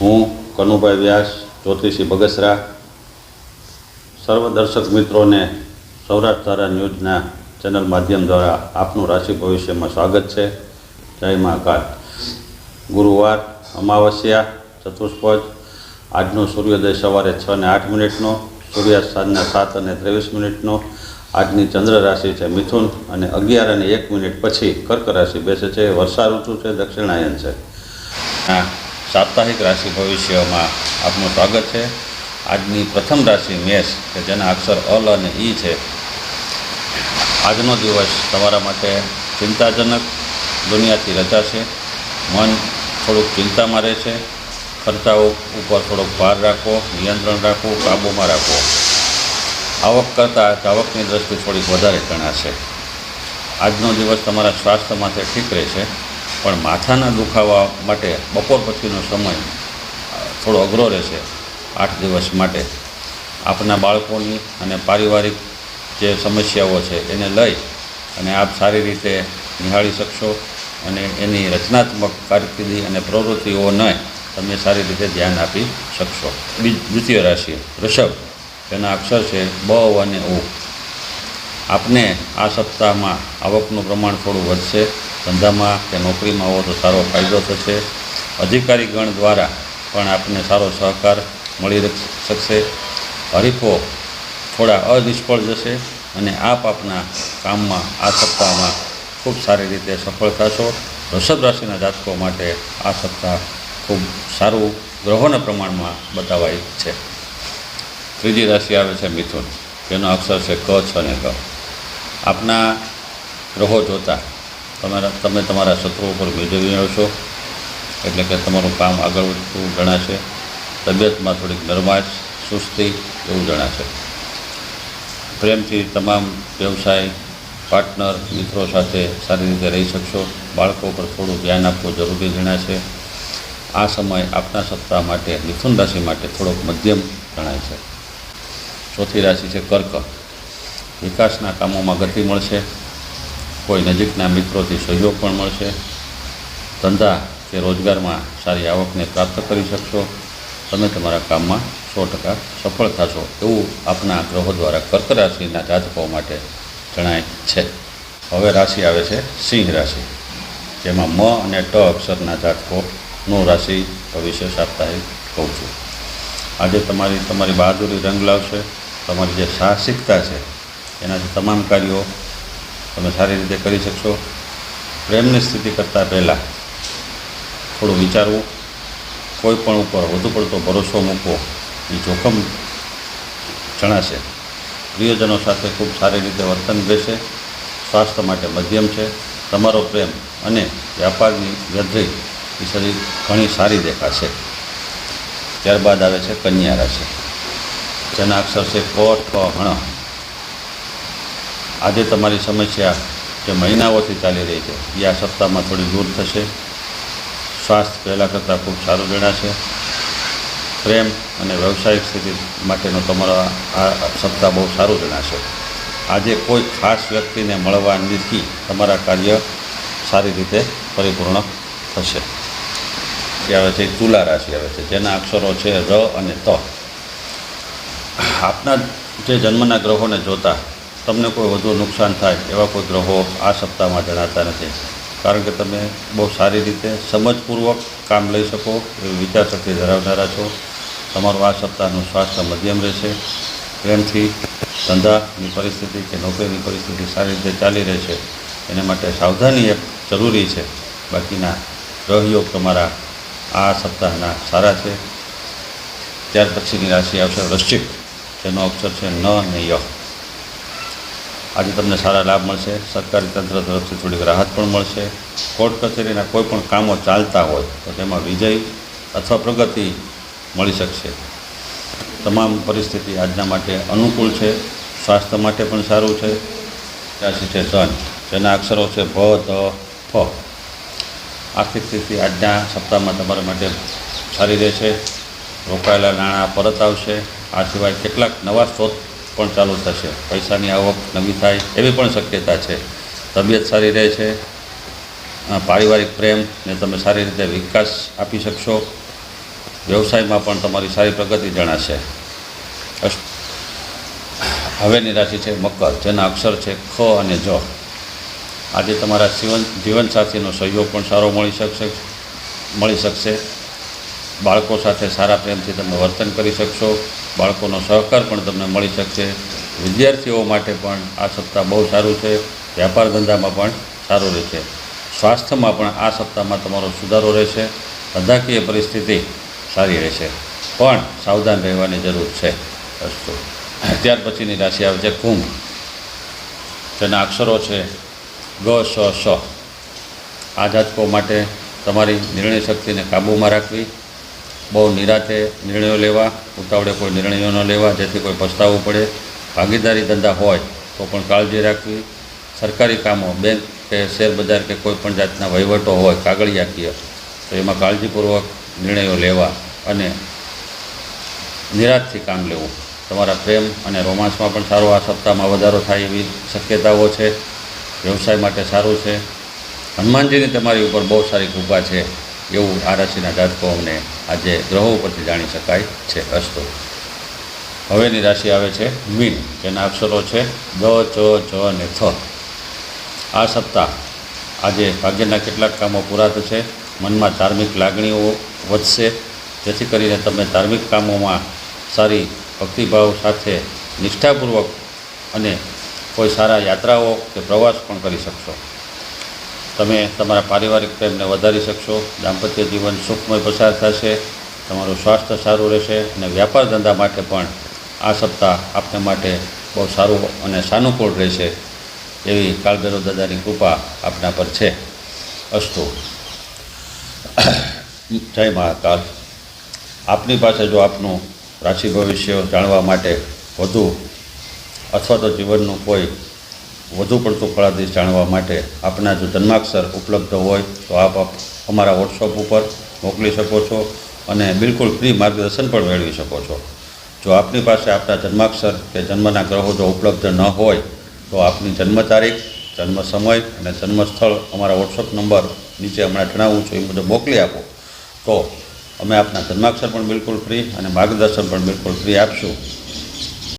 હું કનુભાઈ વ્યાસ જ્યોતિષી બગસરા. સર્વ દર્શક મિત્રોને સૌરાષ્ટ્ર તારા ન્યૂઝના ચેનલ માધ્યમ દ્વારા આપનું રાશિ ભવિષ્યમાં સ્વાગત છે. જય મહાકાલ ગુરુવાર અમાવસ્યા, ચતુષ્પદ. આજનો સૂર્યોદય સવારે છ ને આઠ મિનિટનો, સૂર્યાસ્ત સાંજના સાત અને ત્રેવીસ મિનિટનો. આજની ચંદ્ર રાશિ છે મિથુન અને અગિયાર અને એક મિનિટ પછી કર્ક રાશિ બેસે છે. વર્ષા ઋતુ છે, દક્ષિણાયન છે. આ સાપ્તાહિક રાશિ ભવિષ્યમાં આપનું સ્વાગત છે. આજની પ્રથમ રાશિ મેષ, કે જેના અક્ષર અલ અને ઈ છે. આજનો દિવસ તમારા માટે ચિંતાજનક, દુનિયાથી રચાશે મન થોડુંક ચિંતામાં રહેશે. ખર્ચાઓ ઉપર થોડોક ભાર રાખવો નિયંત્રણ રાખો, કાબૂમાં રાખવો આવક કરતાં આવકની દ્રષ્ટિ થોડીક વધારે ગણાશે આજનો દિવસ તમારા સ્વાસ્થ્ય માટે ઠીક રહેશે. પણ માથાના દુખાવા માટે બપોર પછીનો સમય થોડો અઘરો રહેશે આઠ દિવસ માટે. આપના બાળકોની અને પારિવારિક જે સમસ્યાઓ છે એને લઈ અને આપ સારી રીતે નિહાળી શકશો અને એની રચનાત્મક કારકિર્દી અને પ્રવૃત્તિઓને તમે સારી રીતે ધ્યાન આપી શકશો. બીજ દ્વિતીય રાશિ, વૃષભ. તેના અક્ષર છે બ અને ઉ. આપને આ સપ્તાહમાં આવકનું પ્રમાણ થોડું વધશે. ધંધામાં કે નોકરીમાં હોવો તો સારો ફાયદો થશે. અધિકારીગણ દ્વારા પણ આપને સારો સહકાર મળી શકશે. હરીફો થોડા અનિષ્ફળ જશે અને આપ આપના કામમાં આ સપ્તાહમાં ખૂબ સારી રીતે સફળ થશો. વૃષભ રાશિના જાતકો માટે આ સપ્તાહ ખૂબ સારું ગ્રહોના પ્રમાણમાં બતાવાય છે. ત્રીજી રાશિ આવે છે મિથુન. જેનો અક્ષર છે ક, છ અને ગ. આપના ગ્રહો જોતા તમારા તમે તમારા શત્રુઓ પર વિજય મેળવશો એટલે કે તમારું કામ આગળ વધતું જણાશે તબિયતમાં થોડીક નરમાશ, સુસ્તી એવું જણાશે પ્રેમથી તમામ વ્યવસાય, પાર્ટનર, મિત્રો સાથે સારી રીતે રહી શકશો. બાળકો પર થોડું ધ્યાન આપવું જરૂરી જણાશે આ સમય આપના સપ્તાહ માટે મિથુન રાશિ માટે થોડોક મધ્યમ ગણાય છે. ચોથી રાશિ છે કર્ક. વિકાસના કામોમાં ગતિ મળશે, કોઈ નજીકના મિત્રોથી સહયોગ પણ મળશે. ધંધા કે રોજગારમાં સારી આવકને પ્રાપ્ત કરી શકશો. તમે તમારા કામમાં સો ટકા સફળ થશો એવું આપના ગ્રહો દ્વારા કર્ક રાશિના જાતકો માટે જણાય છે. હવે રાશિ આવે છે સિંહ રાશિ, જેમાં મ અને ટ અક્ષરના જાતકોનું રાશિ ભવિષ્ય સાપ્તાહિક કહું છું. આજે તમારી તમારી બહાદુરી રંગ લાવશે, તમારી જે સાહસિકતા છે એનાથી તમામ કાર્યો તમે સારી રીતે કરી શકશો. પ્રેમની સ્થિતિ કરતાં પહેલાં થોડું વિચારવું. કોઈ પણ ઉપર વધુ પડતો ભરોસો મૂકવો એ જોખમ જણાશે. પ્રિયજનો સાથે ખૂબ સારી રીતે વર્તન રહેશે. સ્વાસ્થ્ય માટે મધ્યમ છે. તમારો પ્રેમ અને વ્યાપારની વૃદ્ધિ એ શરીર ઘણી સારી દેખાશે. ત્યારબાદ આવે છે કન્યા રાશિ. જેના અક્ષર છે ક, ઠ હણ આજે તમારી સમસ્યા જે મહિનાઓથી ચાલી રહી છે, એ આ સપ્તાહમાં થોડી દૂર થશે. સ્વાસ્થ્ય પહેલાં કરતાં ખૂબ સારું જણાશે. પ્રેમ અને વ્યવસાયિક સ્થિતિ માટેનો તમારો આ સપ્તાહ બહુ સારું જણાશે. આજે કોઈ ખાસ વ્યક્તિને મળવાથી તમારા કાર્ય સારી રીતે પરિપૂર્ણ થશે. એ આવે છે, તુલા રાશિ આવે છે, જેના અક્ષરો છે ર અને ત. આપના જે જન્મના ગ્રહોને જોતા તમને કોઈ વધુ નુકસાન થાય એવા કોઈ ગ્રહો આ સપ્તાહમાં જણાતા નથી. કારણ કે તમે બહુ સારી રીતે સમજપૂર્વક કામ લઈ શકો એવી વિચારશક્તિ ધરાવનારા છો. તમારું આ સપ્તાહનું સ્વાસ્થ્ય મધ્યમ રહેશે. પ્રેમથી ધંધાની પરિસ્થિતિ કે નોકરીની પરિસ્થિતિ સારી રીતે ચાલી રહેશે એને માટે સાવધાની એક જરૂરી છે. બાકીના ગ્રહયોગ તમારા આ સપ્તાહના સારા છે. ત્યાર પછીની રાશિ આવશે વૃશ્ચિક. જેનો અક્ષર છે ન અને ય. આજે તમને સારા લાભ મળશે. સરકારી તંત્ર તરફથી થોડીક રાહત પણ મળશે. કોર્ટ કચેરીના કોઈ પણ કામો ચાલતા હોય તો તેમાં વિજય અથવા પ્રગતિ મળી શકશે. તમામ પરિસ્થિતિ આજના માટે અનુકૂળ છે. સ્વાસ્થ્ય માટે પણ સારું છે. રાશિ છે ધન જેના અક્ષરો છે ભ ધ ફ. આર્થિક સ્થિતિ આજના સપ્તાહમાં તમારા માટે સારી રહેશે. રોકાયેલા નાણાં પરત આવશે. આ સિવાય કેટલાક નવા સ્ત્રોત પણ ચાલુ થશે. પૈસાની આવક નવી થાય એવી પણ શક્યતા છે. તબિયત સારી રહે છે. પારિવારિક પારિવારિક પ્રેમને તમે સારી રીતે વિકાસ આપી શકશો. વ્યવસાયમાં પણ તમારી સારી પ્રગતિ જણાશે. હવેની રાશિ છે મકર, જેના અક્ષર છે ખ અને જ. આજે તમારા જીવન જીવનસાથીનો સહયોગ પણ સારો મળી શકશે મળી શકશે. બાળકો સાથે સારા પ્રેમથી તમે વર્તન કરી શકશો. બાળકોનો સહકાર પણ તમને મળી શકશે. વિદ્યાર્થીઓ માટે પણ આ સપ્તાહ બહુ સારું છે. વ્યાપાર ધંધામાં પણ સારું રહેશે. સ્વાસ્થ્યમાં પણ આ સપ્તાહમાં તમારો સુધારો રહેશે. ધંધાકીય પરિસ્થિતિ સારી રહેશે. પણ સાવધાન રહેવાની જરૂર છે. અસ્તુ. ત્યાર પછીની રાશિ આવે છે કુંભ. જેના અક્ષરો છે ગ સ. આ જાતકો માટે તમારી નિર્ણય શક્તિને કાબૂમાં રાખવી. બહુ નિરાતે નિર્ણયો લેવા, ઉતાવળે કોઈ નિર્ણયો ન લેવા, જેથી કોઈ પસ્તાવવું પડે. ભાગીદારી ધંધા હોય તો પણ કાળજી રાખવી. સરકારી કામો, બેંક કે શેર બજાર કે કોઈ પણ જાતના વહીવટો હોય કાગળિયાકીય તો એમાં કાળજીપૂર્વક નિર્ણયો લેવા અને નિરાશથી કામ લેવું. તમારા પ્રેમ અને રોમાન્સમાં પણ સારો આ સપ્તાહમાં વધારો થાય એવી શક્યતાઓ છે. વ્યવસાય માટે સારું છે. હનુમાનજીની તમારી ઉપર બહુ સારી કૃપા છે. એવું આ રાશિના જાતકોને આજે ગ્રહો ઉપરથી જાણી શકાય છે અસ્તુ. હવેની રાશિ આવે છે મીન, જેના અક્ષરો છે દ ચ ચ અને થ. આ સપ્તાહ આજે ભાગ્યના કેટલાક કામો પૂરા થશે, મનમાં ધાર્મિક લાગણીઓ વધશે, જેથી કરીને તમે ધાર્મિક કામોમાં સારી ભક્તિભાવ સાથે નિષ્ઠાપૂર્વક અને કોઈ સારા યાત્રાઓ કે પ્રવાસ પણ કરી શકશો. તમે તમારા પારિવારિક પ્રેમને વધારી શકશો, દાંપત્ય જીવન સુખમય પસાર થશે, તમારું સ્વાસ્થ્ય સારું રહેશે અને વ્યાપાર ધંધા માટે પણ આ સપ્તાહ આપને માટે બહુ સારું અને સાનુકૂળ રહેશે. એવી કાળભૈરવ દાદાની કૃપા આપના પર છે. અસ્તુ. જય મહાકાલ. આપની પાસે જો આપનું રાશિ ભવિષ્ય જાણવા માટે વધુ અથવા તો જીવનનું કોઈ વધુ પડતું ફળાદિશ જાણવા માટે આપના જો જન્માક્ષર ઉપલબ્ધ હોય, તો આપ અમારા વોટ્સઅપ ઉપર મોકલી શકો છો અને બિલકુલ ફ્રી માર્ગદર્શન પણ મેળવી શકો છો. જો આપની પાસે આપના જન્માક્ષર કે જન્મના ગ્રહો જો ઉપલબ્ધ ન હોય, તો આપની જન્મ તારીખ, જન્મ સમય અને જન્મ સ્થળ અમારા વોટ્સઅપ નંબર નીચે હમણાં જણાવું છું, એ મુજબ મોકલી આપો. તો અમે આપના જન્માક્ષર પણ બિલકુલ ફ્રી અને માર્ગદર્શન પણ બિલકુલ ફ્રી આપશું.